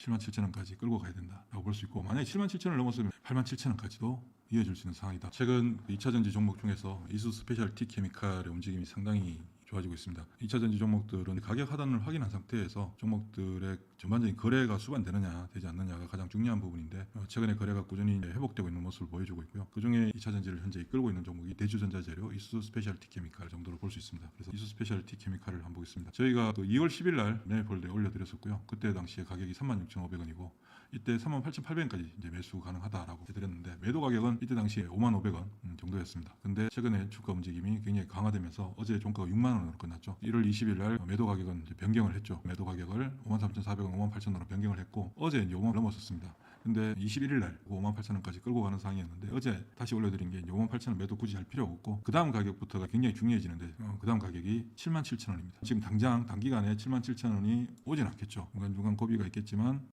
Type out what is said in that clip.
7만 7천 원까지 끌고 가야 된다라고 볼 수 있고 만약에 7만 7천 원을 넘었으면 8만 7천 원까지도 이어질 수 있는 상황이다. 최근 2차 전지 종목 중에서 이수 스페셜티 케미칼의 움직임이 상당히 좋아지고 있습니다. 2차 전지 종목들은 가격 하단을 확인한 상태에서 종목들의 전반적인 거래가 수반되느냐 되지 않느냐가 가장 중요한 부분인데 어, 최근에 거래가 꾸준히 회복되고 있는 모습을 보여주고 있고요. 그중에 2차 전지를 현재 이끌고 있는 종목이 대주전자재료 이수 스페셜티 케미칼 정도로 볼 수 있습니다. 그래서 이수 스페셜티 케미칼을 한번 보겠습니다. 저희가 그 2월 10일 날 매매폴드에 올려드렸었고요. 그때 당시에 가격이 36,500원이고 이때 38,800원까지 이제 매수 가능하다라고 해드렸는데 매도 가격은 이때 당시에 5,500원 음, 정도였습니다. 근데 최근에 주가 움직임이 굉장히 강화되면서 어제 종가가 6만 원으로 끝났죠. 1월 20일 날 매도 가격은 변경을 했죠. 매도 가격을 53,400원, 58,000원으로 변경을 했고 어제 이제 5만 원 넘었었습니다. 근데 21일 날 58,000원까지 끌고 가는 상황이었는데 어제 다시 올려드린 게 이제 58,000원 매도 굳이 할 필요가 없고 그 다음 가격부터가 굉장히 중요해지는데 어, 그 다음 가격이 77,000원입니다. 지금 당장 단기간에 77,000원이 오진 않겠죠. 중간중간 고비가 있겠지만